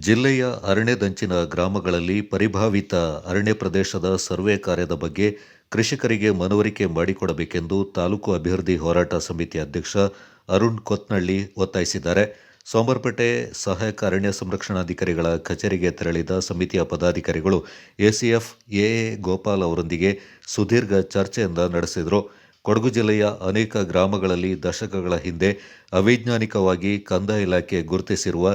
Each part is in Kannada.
ಜಿಲ್ಲೆಯ ಅರಣ್ಯದಂಚಿನ ಗ್ರಾಮಗಳಲ್ಲಿ ಪರಿಭಾವಿತ ಅರಣ್ಯ ಪ್ರದೇಶದ ಸರ್ವೆ ಕಾರ್ಯದ ಬಗ್ಗೆ ಕೃಷಿಕರಿಗೆ ಮನವರಿಕೆ ಮಾಡಿಕೊಡಬೇಕೆಂದು ತಾಲೂಕು ಅಭಿವೃದ್ಧಿ ಹೋರಾಟ ಸಮಿತಿ ಅಧ್ಯಕ್ಷ ಅರುಣ್ ಕೊತ್ನಳ್ಳಿ ಒತ್ತಾಯಿಸಿದ್ದಾರೆ. ಸೋಮರ್ಪೇಟೆ ಸಹಾಯಕ ಅರಣ್ಯ ಸಂರಕ್ಷಣಾಧಿಕಾರಿಗಳ ಕಚೇರಿಗೆ ತೆರಳಿದ ಸಮಿತಿಯ ಪದಾಧಿಕಾರಿಗಳು ಎಸಿಎಫ್ ಎಎ ಗೋಪಾಲ್ ಅವರೊಂದಿಗೆ ಸುದೀರ್ಘ ಚರ್ಚೆಯಿಂದ ನಡೆಸಿದರು. ಕೊಡಗು ಜಿಲ್ಲೆಯ ಅನೇಕ ಗ್ರಾಮಗಳಲ್ಲಿ ದಶಕಗಳ ಹಿಂದೆ ಅವೈಜ್ಞಾನಿಕವಾಗಿ ಕಂದಾಯ ಇಲಾಖೆ ಗುರುತಿಸಿರುವ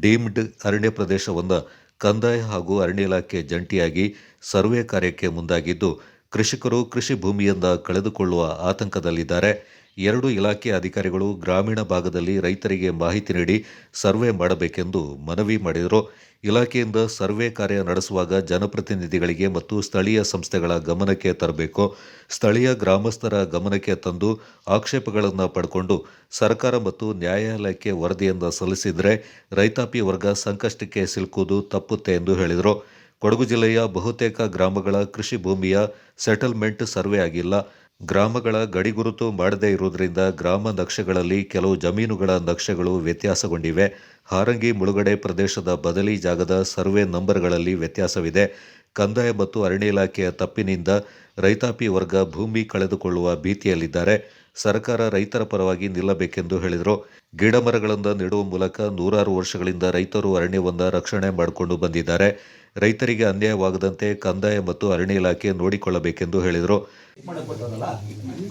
ಡೀಮ್ಡ್ ಅರಣ್ಯ ಪ್ರದೇಶವನ್ನು ಕಂದಾಯ ಹಾಗೂ ಅರಣ್ಯ ಇಲಾಖೆ ಜಂಟಿಯಾಗಿ ಸರ್ವೆ ಕಾರ್ಯಕ್ಕೆ ಮುಂದಾಗಿದ್ದು, ಕೃಷಿಕರು ಕೃಷಿ ಭೂಮಿಯಿಂದ ಕಳೆದುಕೊಳ್ಳುವ ಆತಂಕದಲ್ಲಿದ್ದಾರೆ. ಎರಡು ಇಲಾಖೆ ಅಧಿಕಾರಿಗಳು ಗ್ರಾಮೀಣ ಭಾಗದಲ್ಲಿ ರೈತರಿಗೆ ಮಾಹಿತಿ ನೀಡಿ ಸರ್ವೆ ಮಾಡಬೇಕೆಂದು ಮನವಿ ಮಾಡಿದರು. ಇಲಾಖೆಯಿಂದ ಸರ್ವೆ ಕಾರ್ಯ ನಡೆಸುವಾಗ ಜನಪ್ರತಿನಿಧಿಗಳಿಗೆ ಮತ್ತು ಸ್ಥಳೀಯ ಸಂಸ್ಥೆಗಳ ಗಮನಕ್ಕೆ ತರಬೇಕು. ಸ್ಥಳೀಯ ಗ್ರಾಮಸ್ಥರ ಗಮನಕ್ಕೆ ತಂದು ಆಕ್ಷೇಪಗಳನ್ನು ಪಡ್ಕೊಂಡು ಸರ್ಕಾರ ಮತ್ತು ನ್ಯಾಯಾಲಯಕ್ಕೆ ವರದಿಯನ್ನು ಸಲ್ಲಿಸಿದರೆ ರೈತಾಪಿ ವರ್ಗ ಸಂಕಷ್ಟಕ್ಕೆ ಸಿಲುಕುವುದು ತಪ್ಪುತ್ತೆ ಎಂದು ಹೇಳಿದರು. ಕೊಡಗು ಜಿಲ್ಲೆಯ ಬಹುತೇಕ ಗ್ರಾಮಗಳ ಕೃಷಿ ಭೂಮಿಯ ಸೆಟಲ್ಮೆಂಟ್ ಸರ್ವೆ ಆಗಿಲ್ಲ. ಗ್ರಾಮಗಳ ಗಡಿಗುರುತು ಮಾಡದೇ ಇರುವುದರಿಂದ ಗ್ರಾಮ ನಕ್ಷೆಗಳಲ್ಲಿ ಕೆಲವು ಜಮೀನುಗಳ ನಕ್ಷೆಗಳು ವ್ಯತ್ಯಾಸಗೊಂಡಿವೆ. ಹಾರಂಗಿ ಮುಳುಗಡೆ ಪ್ರದೇಶದ ಬದಲಿ ಜಾಗದ ಸರ್ವೆ ನಂಬರ್ಗಳಲ್ಲಿ ವ್ಯತ್ಯಾಸವಿದೆ. ಕಂದಾಯ ಮತ್ತು ಅರಣ್ಯ ಇಲಾಖೆಯ ತಪ್ಪಿನಿಂದ ರೈತಾಪಿ ವರ್ಗ ಭೂಮಿ ಕಳೆದುಕೊಳ್ಳುವ ಭೀತಿಯಲ್ಲಿದ್ದಾರೆ. ಸರ್ಕಾರ ರೈತರ ಪರವಾಗಿ ನಿಲ್ಲಬೇಕೆಂದು ಹೇಳಿದರು. ಗಿಡ ಮರಗಳನ್ನು ನೆಡುವ ಮೂಲಕ ನೂರಾರು ವರ್ಷಗಳಿಂದ ರೈತರು ಅರಣ್ಯವನ್ನು ರಕ್ಷಣೆ ಮಾಡಿಕೊಂಡು ಬಂದಿದ್ದಾರೆ. ರೈತರಿಗೆ ಅನ್ಯಾಯವಾಗದಂತೆ ಕಂದಾಯ ಮತ್ತು ಅರಣ್ಯ ಇಲಾಖೆ ನೋಡಿಕೊಳ್ಳಬೇಕೆಂದು ಹೇಳಿದರು.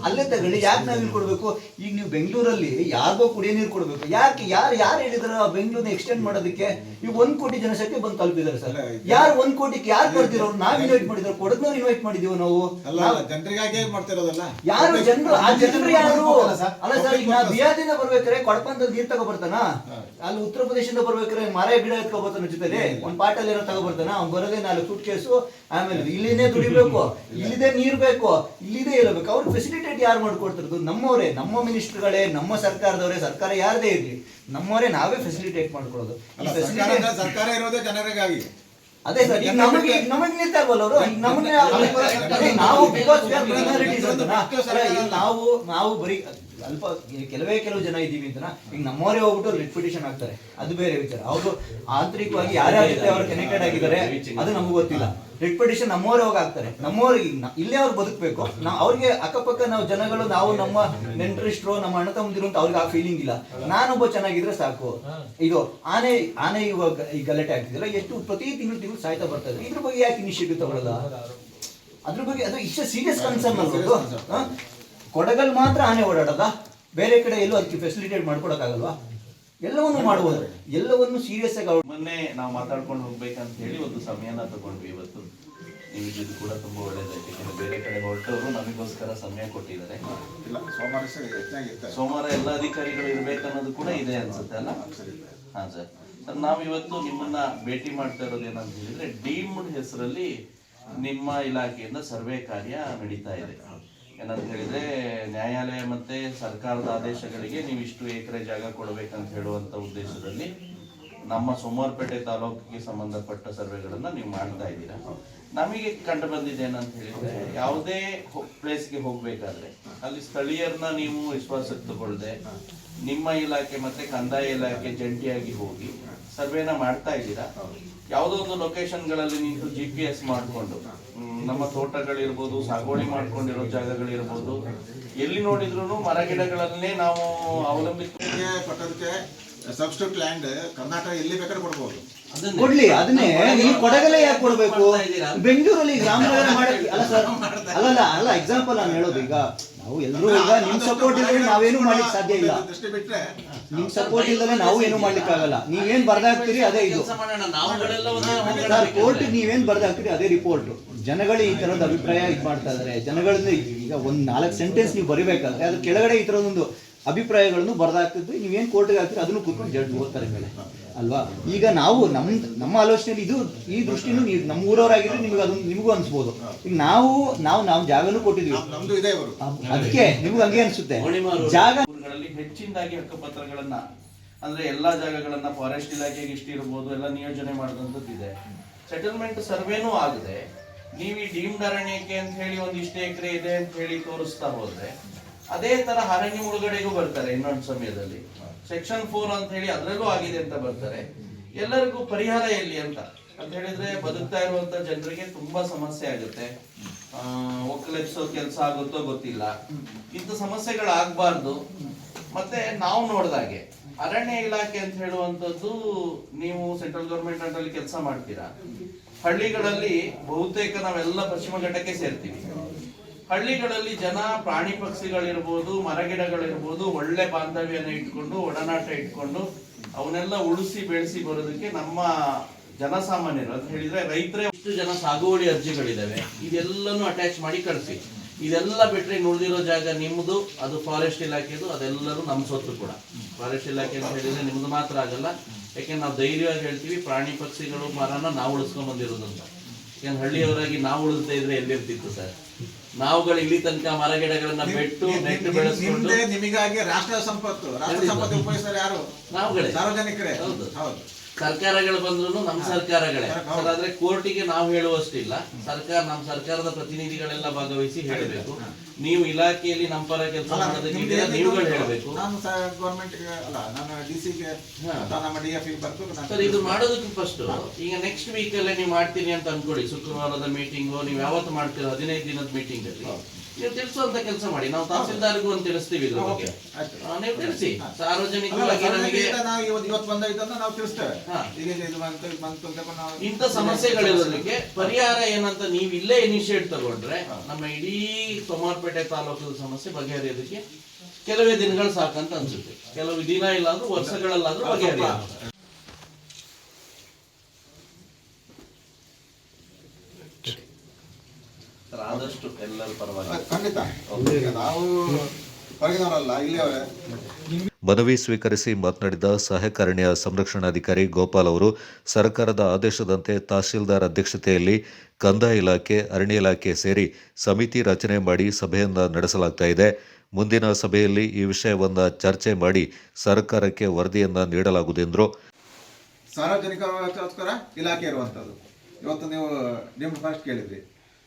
ಅಲ್ಲೇ ತಗೊಳ್ಳಿ ಯಾಕೆ ನಾವು ನೀರು ಕೊಡ್ಬೇಕು? ಈಗ ನೀವು ಬೆಂಗಳೂರಲ್ಲಿ ಯಾರಿಗೋ ಕುಡಿಯೋ ನೀರು ಕೊಡಬೇಕು. ಯಾಕೆ ಯಾರು ಯಾರು ಹೇಳಿದ್ರ ಬೆಂಗಳೂರನ್ನ ಎಕ್ಸ್ಟೆಂಡ್ ಮಾಡೋದಕ್ಕೆ? ಈಗ ಒಂದ್ ಕೋಟಿ ಜನಸಂಖ್ಯೆ ಬಂದು ತಲುಪಿದ್ದಾರೆ ಸರ್. ಯಾರು ಒಂದ್ ಕೋಟಿಗೆ ಯಾರು ಕೊಡ್ತಿರೋರು ನಾವ್ ಇನ್ವೈಟ್ ಮಾಡಿದ್ರು ಕೊಡಗ್ನವ್ರು ಇನ್ವೈಟ್ ಮಾಡಿದೀವಿ ನಾವು? ಅಲ್ಲ ಅಲ್ಲ ಜನರಿಗಾಗಿ ಮಾಡ್ತಿರೋದಲ್ಲ? ಯಾರು ಜನರು ಆ ಜನರು ಯಾರು? ಅಲ್ಲ ಸರ್. ಅಲ್ಲ ಸರ್ ಈಗ ನಾ ಬಿಹಾರದಿಂದ ಬರ್ಬೇಕಾರೆ ಕೊಡಪಂದ ನೀರ್ ತಗೋ ಬರ್ತಾನ ಅಲ್ಲಿ ಉತ್ತರ ಪ್ರದೇಶದಿಂದ ಬರ್ಬೇಕಾರೆ ಮರ ಗಿಡ ಎತ್ಕೊ ಬರ್ತಾನ ಜೊತೆಲಿ ಒಂದ್ ಪಾಟಲ್ಲಿ ಏನೋ ತಗೋ ಬರ್ತಾನ ಅವ್ನ್ ಬರೋದೇ ನಾಲ್ಕು ಸೂಟ್ ಕೇಸು ಆಮೇಲೆ ಇಲ್ಲಿನೇ ದುಡಿಬೇಕು ಇಲ್ಲಿದೆ ನೀರ್ ಬೇಕು ಇಲ್ಲಿದೆ ಇರಬೇಕು ಅವ್ರ ಫೆಸಿಲಿಟೇಟ್ ಯಾರು ಮಾಡ್ಕೊಡ್ತಿರೋದು ನಮ್ಮವರೇ ನಮ್ಮ ಮಿನಿಸ್ಟರ್ಗಳೇ ನಮ್ಮ ಸರ್ಕಾರದವರೇ ಸರ್ಕಾರ ಯಾರದೇ ಇರ್ಲಿ ನಮ್ಮವರೇ ನಾವೇ ಫೆಸಿಲಿಟೇಟ್ ಮಾಡ್ಕೊಳ್ಳೋದು ಸರ್ಕಾರ ಇರೋದೇ ಜನರಿಗಾಗಿ ಅದೇ ಸರ್ ಈಗ ನಮಗೆ ನಮಗೆ ನಿಲ್ತಾ ಇಲ್ವಲ್ಲ ಅವರು ನಮಗೆ ನಾವು ಬಿಕಾಸ್ ನಾವು ನಾವು ಬರೀ ಅಲ್ಪ ಕೆಲವೇ ಕೆಲವು ಜನ ಇದ್ದೀವಿ ಅಂತ ಈಗ ನಮ್ಮವರೇ ಹೋಗ್ಬಿಟ್ಟು ಪಿಟಿಷನ್ ಆಗ್ತಾರೆ ಅದು ಬೇರೆ ವಿಚಾರ. ಅವರು ಆಂತರಿಕವಾಗಿ ಯಾರ್ಯಾರ ಜೊತೆ ಅವರು ಕನೆಕ್ಟೆಡ್ ಆಗಿದ್ದಾರೆ ಅದು ನಮ್ಗೆ ಗೊತ್ತಿಲ್ಲ. ಪಿಟಿಷನ್ ನಮ್ಮವರೇ ಹೋಗಿ ಆಗ್ತಾರೆ ನಮ್ಮವ್ರಿಗೆ ಇಲ್ಲೇ ಅವ್ರು ಬದುಕಬೇಕು. ನಾವು ಅವ್ರಿಗೆ ಅಕ್ಕಪಕ್ಕ ನಾವು ಜನಗಳು ನಾವು ನಮ್ಮ ನೆಂಟರಿಷ್ಟರು ನಮ್ಮ ಅಣ್ಣ ತಮ್ಮದಿರು ಅಂತ ಅವ್ರಿಗೆ ಆ ಫೀಲಿಂಗ್ ಇಲ್ಲ. ನಾನೊಬ್ಬ ಚೆನ್ನಾಗಿದ್ರೆ ಸಾಕು. ಇದು ಆನೆ ಆನೆ ಇವಾಗ ಈ ಗಲಾಟೆ ಆಗ್ತಿದೆಯಲ್ಲ ಎಷ್ಟು ಪ್ರತಿ ತಿಂಗಳು ತಿಂಗಳು ಸಾಯ್ತಾ ಬರ್ತದೆ ಇದೆ. ಇದ್ರ ಬಗ್ಗೆ ಯಾಕೆ ಇನಿಷಿಯೇಟಿವ್ ತಗೊಳ್ಳಲ್ಲ ಅದ್ರ ಬಗ್ಗೆ ಅದು ಇಷ್ಟ ಸೀರಿಯಸ್ ಕನ್ಸರ್ನ್ ಅಲ್ವದು ಕೊಡಗಲ್ ಮಾತ್ರ ಆನೆ ಓಡಾಡೋದ? ಬೇರೆ ಕಡೆ ಎಲ್ಲೂ ಅದಕ್ಕೆ ಫೆಸಿಲಿಟೇಟ್ ಮಾಡ್ಕೊಡಕ್ಕಾಗಲ್ವಾ? ಎಲ್ಲವನ್ನು ಮಾಡ್ಬೋದು ಎಲ್ಲವನ್ನು ಸೀರಿಯಸ್ ಆಗಿ ಅವ್ರು ಮೊನ್ನೆ ನಾವು ಮಾತಾಡ್ಕೊಂಡು ಹೋಗ್ಬೇಕಂತ ಹೇಳಿ ಒಂದು ಸಮಯನ ತಗೊಂಡ್ವಿ ಇವತ್ತು. ನಿಮಗೆ ಇದು ಕೂಡ ತುಂಬಾ ಒಳ್ಳೇದಾಯ್ತು ಯಾಕಂದ್ರೆ ಬೇರೆ ಕಡೆ ಹೊರಟವರು ನಮಗೋಸ್ಕರ ಸಮಯ ಕೊಟ್ಟಿದ್ದಾರೆ. ಇಲ್ಲ ಸೋಮವಾರ ಸರ್ ಹೆಚ್ಚಾಗಿರ್ತಾರೆ ಸೋಮವಾರ ಎಲ್ಲ ಅಧಿಕಾರಿಗಳು ಇರ್ಬೇಕನ್ನೋದು ಕೂಡ ಇದೆ ಅನ್ಸುತ್ತೆ ಅಲ್ಲ? ಹಾ ಸರ್. ಸರ್. ನಾವು ಇವತ್ತು ನಿಮ್ಮನ್ನ ಭೇಟಿ ಮಾಡ್ತಾ ಇರೋದು ಏನಂತ ಹೇಳಿದ್ರೆ ಡೀಮ್ಡ್ ಹೆಸರಲ್ಲಿ ನಿಮ್ಮ ಇಲಾಖೆಯಿಂದ ಸರ್ವೆ ಕಾರ್ಯ ನಡೀತಾ ಇದೆ. ಏನಂತ ಹೇಳಿದ್ರೆ, ನ್ಯಾಯಾಲಯ ಮತ್ತೆ ಸರ್ಕಾರದ ಆದೇಶಗಳಿಗೆ ನೀವು ಇಷ್ಟು ಎಕರೆ ಜಾಗ ಕೊಡಬೇಕಂತ ಹೇಳುವಂತ ಉದ್ದೇಶದಲ್ಲಿ ನಮ್ಮ ಸೋಮವಾರಪೇಟೆ ತಾಲೂಕಿಗೆ ಸಂಬಂಧಪಟ್ಟ ಸರ್ವೆಗಳನ್ನ ನೀವು ಮಾಡ್ತಾ ಇದ್ದೀರಾ. ನಮಗೆ ಕಂಡು ಬಂದಿದೆ ಏನಂತ ಹೇಳಿದ್ರೆ, ಯಾವುದೇ ಪ್ಲೇಸ್ಗೆ ಹೋಗ್ಬೇಕಾದ್ರೆ ಅಲ್ಲಿ ಸ್ಥಳೀಯರನ್ನ ನೀವು ವಿಶ್ವಾಸಕ್ಕೆ ತಗೊಳ್ಳದೆ ನಿಮ್ಮ ಇಲಾಖೆ ಮತ್ತೆ ಕಂದಾಯ ಇಲಾಖೆ ಜಂಟಿಯಾಗಿ ಹೋಗಿ ಸರ್ವೆನ ಮಾಡ್ತಾ ಇದ್ದೀರಾ? ಯಾವುದೋ ಒಂದು ಲೊಕೇಶನ್ಗಳಲ್ಲಿ ನೀವು ಜಿ ಪಿ ಎಸ್ ಮಾಡಿಕೊಂಡು ನಮ್ಮ ತೋಟಗಳಿರ್ಬೋದು ಸಾಗುವಳಿ ಮಾಡ್ಕೊಂಡಿರೋ ಜಾಗಗಳಿರ್ಬೋದು ಎಲ್ಲಿ ನೋಡಿದ್ರು ಮರ ಗಿಡಗಳನ್ನೇ ನಾವು ಅವಲಂಬಿತ ಇದಕ್ಕೆ ಕೊಟ್ಟದಕ್ಕೆ ಸಬ್ಸ್ಟಿಟ್ಯೂಟ್ ಲ್ಯಾಂಡ್ ಕರ್ನಾಟಕ ಎಲ್ಲಿ ಬೇಕಾದ್ರೆ ಕೊಡ್ಬೋದು. ಕೊಡ್ಲಿ ಅದನ್ನೇ. ನೀವು ಕೊಡಗಲೇ ಯಾಕೆ ಕೊಡ್ಬೇಕು? ಬೆಂಗಳೂರಲ್ಲಿ ಗ್ರಾಮ ಅಲ್ಲ ಸರ್ ಅಲ್ಲಲ್ಲ ಅಲ್ಲ ಎಕ್ಸಾಂಪಲ್ ನಾನು ಹೇಳೋದು ಈಗ. ನಾವು ಎಲ್ಲರೂ ಈಗ ನಿಮ್ ಸಪೋರ್ಟ್ ಇಲ್ಲದೆ ನಾವೇನು ಮಾಡ್ಲಿಕ್ಕೆ ಸಾಧ್ಯ ಇಲ್ಲ. ದೃಷ್ಟಿ ಬಿಟ್ರೆ ನಿಮ್ ಸಪೋರ್ಟ್ ಇಲ್ಲದೆ ನಾವು ಏನು ಮಾಡ್ಲಿಕ್ಕೆ ಆಗಲ್ಲ. ನೀವೇನ್ ಬರ್ದಾಕ್ತೀರಿ ಅದೇ ಇದು. ಸರ್ ಕೋರ್ಟ್ ನೀವೇನ್ ಬರ್ದಾಕ್ತೀರಿ ಅದೇ ರಿಪೋರ್ಟ್ ಜನಗಳು ಈ ತರದ ಅಭಿಪ್ರಾಯ ಇದು ಮಾಡ್ತಾ ಇದಾರೆ. ಜನಗಳನ್ನ ಈಗ ಒಂದ್ ನಾಲ್ಕು ಸೆಂಟೆನ್ಸ್ ನೀವು ಬರಿಬೇಕಾದ್ರೆ ಅದ್ರ ಕೆಳಗಡೆ ಈ ತರದೊಂದು ಅಭಿಪ್ರಾಯಗಳನ್ನು ಬರ್ದಾಕ್ತಿದ್ದು ನೀವೇನ್ ಕೋರ್ಟ್ಗೆ ಹಾಕ್ತೀರಿ ಅದನ್ನು ಕೂತ್ಕೊಂಡು ಜಡ್ಜ್ ಓದ್ತಾರೆ ಮೇಲೆ. ಅಲ್ವಾ? ಈಗ ನಾವು ನಮ್ ನಮ್ಮ ಆಲೋಚನೆಯಲ್ಲಿ ಇದು ಈ ದೃಷ್ಟಿನೂ ನೀವು ನಮ್ಮ ಊರವರಾಗಿದ್ರೆ ನಿಮ್ಗೆ ಅದೊಂದು ನಿಮಗೂ ಅನ್ಸ್ಬೋದು. ಈಗ ನಾವು ನಾವು ನಾವು ಜಾಗನೂ ಕೊಟ್ಟಿದ್ವಿ ನಮ್ದು ಇದೆ ಇವರು ಅದಕ್ಕೆ ನಿಮ್ಗೆ ಹಂಗೆ ಅನ್ಸುತ್ತೆ. ಜಾಗ ಊರುಗಳಲ್ಲಿ ಹೆಚ್ಚಿನದಾಗಿ ಹಕ್ಕುಪತ್ರಗಳನ್ನ ಅಂದ್ರೆ ಎಲ್ಲಾ ಜಾಗಗಳನ್ನ ಫಾರೆಸ್ಟ್ ಇಲಾಖೆಗೆ ಇಷ್ಟ ಇರ್ಬೋದು ಎಲ್ಲ ನಿಯೋಜನೆ ಮಾಡಿದಂಥದ್ದಿದೆ ಸೆಟಲ್ಮೆಂಟ್ ಸರ್ವೇನೂ ಆಗಿದೆ. ನೀವು ಈ ಡೀಮ್ಡ್ ಅರಣ್ಯಕ್ಕೆ ಅಂತ ಹೇಳಿ ಒಂದು ಇಷ್ಟೇ ಎಕರೆ ಇದೆ ಅಂತ ಹೇಳಿ ತೋರಿಸ್ತಾ ಹೋದ್ರೆ ಅದೇ ತರ ಅರಣ್ಯ ಮುಳುಗಡೆಗೂ ಬರ್ತಾರೆ ಇನ್ನೊಂದು ಸಮಯದಲ್ಲಿ. ಸೆಕ್ಷನ್ ಫೋರ್ ಅಂತ ಹೇಳಿ ಅದರಲ್ಲೂ ಆಗಿದೆ ಅಂತ ಬರ್ತಾರೆ. ಎಲ್ಲರಿಗೂ ಪರಿಹಾರ ಎಲ್ಲಿ ಅಂತ. ಅಂತ ಹೇಳಿದ್ರೆ ಬದುಕ್ತಾ ಇರುವಂತ ಜನರಿಗೆ ತುಂಬಾ ಸಮಸ್ಯೆ ಆಗುತ್ತೆ. ಆ, ಒಕ್ಕಲೆಬ್ಸೋ ಕೆಲಸ ಆಗುತ್ತೋ ಗೊತ್ತಿಲ್ಲ. ಇಂಥ ಸಮಸ್ಯೆಗಳಾಗಬಾರ್ದು ಮತ್ತೆ ನಾವು ನೋಡ್ದಾಗೆ ಅರಣ್ಯ ಇಲಾಖೆ ಅಂತ ಹೇಳುವಂಥದ್ದು ನೀವು ಸೆಂಟ್ರಲ್ ಗೌರ್ಮೆಂಟ್ ಅಂಡಲ್ಲಿ ಕೆಲಸ ಮಾಡ್ತೀರಾ. ಹಳ್ಳಿಗಳಲ್ಲಿ ಬಹುತೇಕ ನಾವೆಲ್ಲ ಪಶ್ಚಿಮ ಘಟ್ಟಕ್ಕೆ ಸೇರ್ತೀವಿ. ಹಳ್ಳಿಗಳಲ್ಲಿ ಜನ ಪ್ರಾಣಿ ಪಕ್ಷಿಗಳಿರ್ಬೋದು, ಮರಗಿಡಗಳಿರ್ಬೋದು, ಒಳ್ಳೆ ಬಾಂಧವ್ಯನ ಇಟ್ಕೊಂಡು, ಒಡನಾಟ ಇಟ್ಕೊಂಡು, ಅವನ್ನೆಲ್ಲ ಉಳಿಸಿ ಬೆಳೆಸಿ ಬರೋದಕ್ಕೆ ನಮ್ಮ ಜನಸಾಮಾನ್ಯರು. ಅಂತ ಹೇಳಿದ್ರೆ ರೈತರೇ ಇಷ್ಟು ಜನ ಸಾಗುವಳಿ ಅರ್ಜಿಗಳಿದಾವೆ. ಇದೆಲ್ಲನೂ ಅಟ್ಯಾಚ್ ಮಾಡಿ ಕಳಿಸಿ ಇದೆಲ್ಲ ಬಿಟ್ಟರೆ ಉಳಿದಿರೋ ಜಾಗ ನಿಮ್ಮದು ಅದು ಫಾರೆಸ್ಟ್ ಇಲಾಖೆದು ಅದೆಲ್ಲರೂ ನಮ್ಮ ಸೊತ್ತು ಕೂಡ. ಫಾರೆಸ್ಟ್ ಇಲಾಖೆ ಅಂತ ಹೇಳಿದ್ರೆ ನಿಮ್ದು ಮಾತ್ರ ಆಗಲ್ಲ. ಯಾಕೆಂದ್ರೆ ನಾವು ಧೈರ್ಯವಾಗಿ ಹೇಳ್ತೀವಿ, ಪ್ರಾಣಿ ಪಕ್ಷಿಗಳು, ಮರನ ನಾವು ಉಳಿಸ್ಕೊಂಡ್ ಬಂದಿರೋದಂತ ಯಾಕಂದ್ರೆ ಹಳ್ಳಿಯವರಾಗಿ ನಾವು ಉಳಿಸದೇ ಇದ್ರೆ ಎಲ್ಲಿರ್ತಿತ್ತು ಸರ್? ನಾವುಗಳು ಇಲ್ಲಿ ತನಕ ಮರಗಿಡಗಳನ್ನ ಬೆಟ್ಟು ನೆಟ್ಟು ಬೆಳೆಸ್ಕೊಂಡು ನಿಮ್ದೇ ನಿಮಗಾಗಿ ರಾಷ್ಟ್ರ ಸಂಪತ್ತು. ರಾಷ್ಟ್ರ ಸಂಪತ್ತು ಉಪಯೋಗಿಸ್ತಾರೆ ಯಾರು? ನಾವುಗಳೇ. ಸಾರ್ವಜನಿಕರೇ. ಹೌದು. ಹೌದು. ಸರ್ಕಾರಗಳು ಬಂದ್ರು ನಮ್ಮ ಸರ್ಕಾರಗಳೇ. ಆದ್ರೆ ಕೋರ್ಟಿಗೆ ನಾವು ಹೇಳುವಷ್ಟಿಲ್ಲ. ಸರ್ಕಾರ ನಮ್ಮ ಸರ್ಕಾರದ ಪ್ರತಿನಿಧಿಗಳೆಲ್ಲ ಭಾಗವಹಿಸಿ ಹೇಳಬೇಕು. ನೀವು ಇಲಾಖೆಯಲ್ಲಿ ನಮ್ಮ ಪರ ಕೆಲಸ ನೀವುಗಳು ಹೇಳಬೇಕು. ನಾನು ಗೌರ್ಮೆಂಟ್ ಅಲ್ಲ ನಾನು ಡಿ ಸಿಗೆ ಹಾ. ನಮ್ಮ ಡಿ ಎಫ್ ಬರ್ತು ಸರ್ ಇದು ಮಾಡೋದಕ್ಕೆ ಫಸ್ಟ್ ಈಗ ನೆಕ್ಸ್ಟ್ ವೀಕ್ ಅಲ್ಲೇ ನೀವು ಮಾಡ್ತೀನಿ ಅಂತ ಅನ್ಕೊಳ್ಳಿ. ಶುಕ್ರವಾರದ ಮೀಟಿಂಗು ನೀವು ಯಾವತ್ತು ಮಾಡ್ತೀರೋ? ಹದಿನೈದು ದಿನದ ಮೀಟಿಂಗ್ ಅಲ್ಲಿ. ನೀವು ತಿಳಿಸುವಂತ ಕೆಲಸ ಮಾಡಿ. ನಾವು ತಹಸೀಲ್ದಾರ್ಗೂ ಒಂದು ತಿಳಿಸ್ತೀವಿ ಇದ್ರ ಬಗ್ಗೆ. ನೀವು ತಿಳಿಸಿ. ಸಾರ್ವಜನಿಕವಾಗಿ ನಮಗೆ ನಾವು ಇವತ್ತು ನಾವು ತಿಳಿಸ್ತೇವೆ. ಈಗ ಇದು ಬಂತು ಇದು ಬಂತು ಅಂತ ನಾವು ಇಂಥ ಸಮಸ್ಯೆಗಳಿರೋದಕ್ಕೆ ಪರಿಹಾರ ಏನಂತ ನೀವು ಇಲ್ಲೇ ಇನಿಷಿಯೇಟ್ ತಗೊಂಡ್ರೆ ನಮ್ಮ ಇಡೀ ತೊಮಾರ್ಪೇಟೆ ತಾಲೂಕು ಸಮಸ್ಯೆ ಬಗೆಹರಿಯೋದಕ್ಕೆ ಕೆಲವೇ ದಿನಗಳು ಸಾಕಂತ ಅನ್ಸುತ್ತೆ. ಕೆಲವು ದಿನ ಇಲ್ಲ ಅಂದ್ರೂ ವರ್ಷಗಳಲ್ಲಾದ್ರೂ ಬಗೆಹರಿಯುತ್ತೆ ಸರ್, ಆದಷ್ಟು ಎಲ್ಲರ ಪರವಾಗಿ ಖಂಡಿತ. ನಾವು ಹೊರಗಿನವರಲ್ಲ ಇಲ್ಲಿಯವರೇ. ಮನವಿ ಸ್ವೀಕರಿಸಿ ಮಾತನಾಡಿದ ಸಹಕಾರಣ್ಯ ಸಂರಕ್ಷಣಾಧಿಕಾರಿ ಗೋಪಾಲ್ ಅವರು ಸರ್ಕಾರದ ಆದೇಶದಂತೆ ತಹಶೀಲ್ದಾರ್ ಅಧ್ಯಕ್ಷತೆಯಲ್ಲಿ ಕಂದಾಯ ಇಲಾಖೆ ಅರಣ್ಯ ಇಲಾಖೆ ಸೇರಿ ಸಮಿತಿ ರಚನೆ ಮಾಡಿ ಸಭೆಯನ್ನು ನಡೆಸಲಾಗ್ತಾ ಇದೆ. ಮುಂದಿನ ಸಭೆಯಲ್ಲಿ ಈ ವಿಷಯವನ್ನು ಚರ್ಚೆ ಮಾಡಿ ಸರ್ಕಾರಕ್ಕೆ ವರದಿಯನ್ನು ನೀಡಲಾಗುವುದೆಂದರು ಸಾರ್ವಜನಿಕ ಇಲಾಖೆ ಇರುವಂಥದ್ದು ಇವತ್ತು ನೀವು ನಿಮ್ಮ ಫಸ್ಟ್ ಕೇಳಿದ್ರಿ.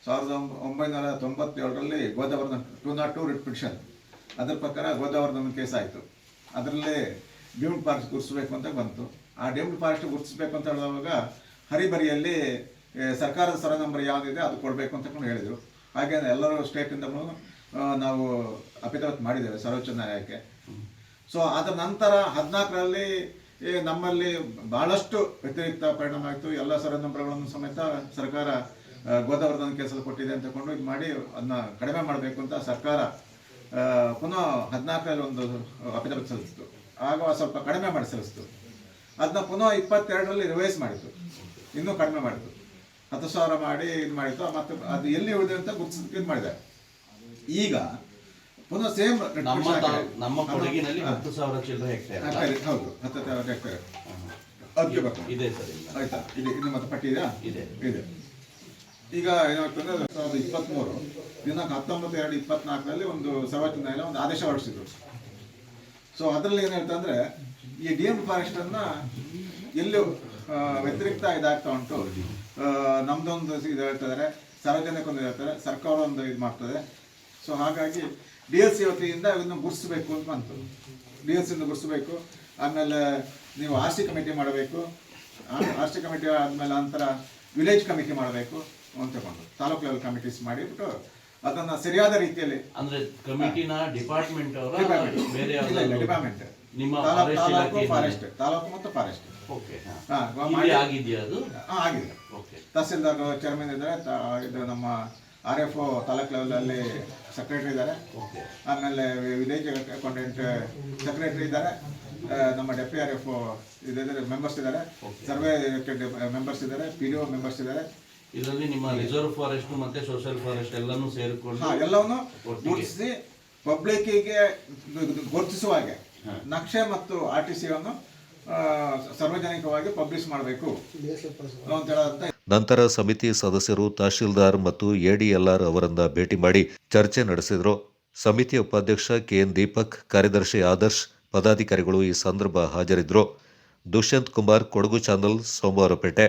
ಸಾವಿರದ ಒಂಬ- ಒಂಬೈನೂರ ತೊಂಬತ್ತೇಳರಲ್ಲಿ Godavardhan two not two writ petition. ಅದ್ರ ಪ್ರಕಾರ ಗೋದಾವರ್ಧನ್ ಕೇಸ್ ಆಯಿತು. ಅದರಲ್ಲಿ ಡ್ಯೂಮ್ಡ್ ಫಾರೆಸ್ಟ್ ಗುರುತಿಸಬೇಕು ಅಂತ ಬಂತು. ಆ ಡ್ಯೂಮ್ಡ್ ಫಾರೆಸ್ಟ್ ಗುರುತಿಸಬೇಕು ಅಂತ ಹೇಳುವಾಗ ಹರಿಬರಿಯಲ್ಲಿ ಸರ್ಕಾರದ ಸರ ನಂಬರ್ ಯಾವುದಿದೆ ಅದು ಕೊಡಬೇಕು ಅಂತ ಹೇಳಿದರು. ಹಾಗೆ ಎಲ್ಲರೂ ಸ್ಟೇಟಿಂದ ನಾವು ಅಪಿತವತ್ ಮಾಡಿದ್ದೇವೆ ಸರ್ವೋಚ್ಚ ನ್ಯಾಯಾಲಯಕ್ಕೆ. ಸೊ ಅದರ ನಂತರ ಹದಿನಾಲ್ಕರಲ್ಲಿ ನಮ್ಮಲ್ಲಿ ಬಹಳಷ್ಟು ವ್ಯತಿರಿಕ್ತ ಪರಿಣಾಮ ಆಯಿತು. ಎಲ್ಲ ಸರ ನಂಬರ್ಗಳನ್ನು ಸಮೇತ ಸರ್ಕಾರ ಗೋದಾವರ್ಧನ ಕೇಸಲ್ಲಿ ಕೊಟ್ಟಿದೆ ಅಂತ ತಗೊಂಡು ಇದು ಮಾಡಿ ಅದನ್ನ ಕಡಿಮೆ ಮಾಡಬೇಕು ಅಂತ ಸರ್ಕಾರ ಪುನಃ ಹದಿನಾಲ್ಕರಲ್ಲಿ ಒಂದು ಅಭಿನವ ಸಲ್ಲಿಸಿತು. ಆಗ ಸ್ವಲ್ಪ ಕಡಿಮೆ ಮಾಡಿ ಸಲ್ಲಿಸಿತು. ಅದನ್ನ ಪುನಃ ಇಪ್ಪತ್ತೆರಡರಲ್ಲಿ ರಿವೈಸ್ ಮಾಡಿತು. ಇನ್ನೂ ಕಡಿಮೆ ಮಾಡಿತು. ಹತ್ತು ಸಾವಿರ ಮಾಡಿ ಇದು ಮಾಡಿತ್ತು ಮತ್ತೆ ಅದು ಎಲ್ಲಿ ಉಳಿದೆ ಅಂತ ಗುರುತಿಸ್ ಇದು ಮಾಡಿದೆ. ಈಗ ಪುನಃ ಸೇಮ್ ನಮ್ಮ ನಮ್ಮ ಕೊಡಗಿನಲ್ಲಿ ಹತ್ತು ಸಾವಿರ ಚಿಲ್ಲರೆ ಹೆಕ್ಟೇರ್ ಹೌದು ಹತ್ತು ಸಾವಿರ ಹೆಕ್ಟೇರ್ ಅದಕ್ಕೆ ಇದೆ ಸರ್ ಆಯ್ತಾ? ಇದೆ ಇನ್ನು ಮತ್ತೆ ಪಟ್ಟಿ ಇದೆಯಾ? ಇದೆ. ಇದೆ. ಈಗ ಏನಾಗ್ತದೆ ಎರಡ್ ಸಾವಿರದ ಇಪ್ಪತ್ತ್ಮೂರು ದಿನಾಂಕ ಹತ್ತೊಂಬತ್ತು ಎರಡು ಇಪ್ಪತ್ನಾಲ್ಕರಲ್ಲಿ ಒಂದು ಸರ್ವೋಚ್ಚ ನ್ಯಾಯಾಲಯ ಒಂದು ಆದೇಶ ಹೊರಡಿಸಿದ್ರು. ಸೊ ಅದರಲ್ಲಿ ಏನು ಹೇಳ್ತಾ ಅಂದ್ರೆ, ಈ ಡಿ ಎಂ ಫಾರೆಸ್ಟ್ ಅನ್ನ ಎಲ್ಲೂ ವ್ಯತಿರಿಕ್ತ ಇದಾಗ್ತಾ ಉಂಟು. ನಮ್ದೊಂದು ಇದು ಹೇಳ್ತಾರೆ ಸಾರ್ವಜನಿಕ ಒಂದು ಹೇಳ್ತಾರೆ ಸರ್ಕಾರ ಒಂದು ಇದು ಮಾಡ್ತದೆ. ಸೊ ಹಾಗಾಗಿ ಡಿ ಎಲ್ ಸಿ ವತಿಯಿಂದ ಇದನ್ನು ಗುರ್ಸ್ಬೇಕು ಅಂತ ಬಂತು. ಡಿ ಎಲ್ ಸಿಯಿಂದ ಗುರ್ಸ್ಬೇಕು ಆಮೇಲೆ ನೀವು ಆರ್ ಸಿ ಕಮಿಟಿ ಮಾಡಬೇಕು. ಆರ್ ಸಿ ಕಮಿಟಿ ಆದಮೇಲೆ ನಂತರ ವಿಲೇಜ್ ಕಮಿಟಿ ಮಾಡಬೇಕು. ಅಂತ ತಗೊಂಡು ತಾಲೂಕು ಲೆವೆಲ್ ಕಮಿಟೀಸ್ ಮಾಡಿಬಿಟ್ಟು ಅದನ್ನ ಸರಿಯಾದ ರೀತಿಯಲ್ಲಿ ಅಂದ್ರೆ ಕಮಿಟಿನ ಡಿಪಾರ್ಟ್ಮೆಂಟ್ ಬೇರೆ ಡಿಪಾರ್ಟ್ಮೆಂಟ್ ನಿಮ್ಮ ತಾಲೂಕು ಫಾರೆಸ್ಟ್ ತಾಲೂಕು ಮತ್ತು ಫಾರೆಸ್ಟ್ ಆಗಿದೆ. ತಹಸೀಲ್ದಾರ್ ಚೇರ್ಮನ್ ಇದ್ದಾರೆ ಇದು ನಮ್ಮ ಆರ್ ಎಫ್ ತಾಲೂಕ್ ಲೆವೆಲಲ್ಲಿ ಸೆಕ್ರೆಟರಿ ಇದ್ದಾರೆ. ಓಕೆ ಆಮೇಲೆ ವಿಲೇಜ್ ಅಕೌಂಟೆಂಟ್ ಸೆಕ್ರೆಟರಿ ಇದ್ದಾರೆ. ನಮ್ಮ ಡೆಪ್ಟಿ ಆರ್ ಎಫ್ ಇದ್ದಾರೆ ಮೆಂಬರ್ಸ್ ಇದ್ದಾರೆ. ಸರ್ವೆ ಮೆಂಬರ್ಸ್ ಇದ್ದಾರೆ ಪಿ ಡಿ ಒ ಮೆಂಬರ್ಸ್ ಇದ್ದಾರೆ. ಇದರಲ್ಲಿ ನಿಮ್ಮ ರಿಸರ್ವ್ ಫಾರೆಸ್ಟ್ ಮತ್ತೆ ಸೋಷಿಯಲ್ ಫಾರೆಸ್ಟ್ ಎಲ್ಲಾನು ಸೇರಿಕೊಂಡು ಎಲ್ಲವನ್ನು. ಗುರುತಿಸಿ ಪಬ್ಲಿಕ್ಕಿಗೆ ಗುರುತಿಸುವ ಹಾಗೆ ನಕ್ಷೆ ಮತ್ತು ಆರ್ ಟಿ ಸಿಯನ್ನು ಸಾರ್ವಜನಿಕವಾಗಿ ಪಬ್ಲಿಷ್ ಮಾಡಬೇಕು. ಅಂತ ಹೇಳೋದಂತ ನಂತರ ಸಮಿತಿ ಸದಸ್ಯರು ತಹಶೀಲ್ದಾರ್ ಮತ್ತು ಎಡಿಎಲ್ಆರ್ ಅವರನ್ನ ಭೇಟಿ ಮಾಡಿ ಚರ್ಚೆ ನಡೆಸಿದರು. ಸಮಿತಿ ಉಪಾಧ್ಯಕ್ಷ ಕೆಎನ್ ದೀಪಕ್ ಕಾರ್ಯದರ್ಶಿ ಆದರ್ಶ್ ಪದಾಧಿಕಾರಿಗಳು ಈ ಸಂದರ್ಭ ಹಾಜರಿದ್ದರು. ದುಷ್ಯಂತ್ ಕುಮಾರ್ ಕೊಡಗು ಚಾನಲ್ ಸೋಮವಾರಪೇಟೆ.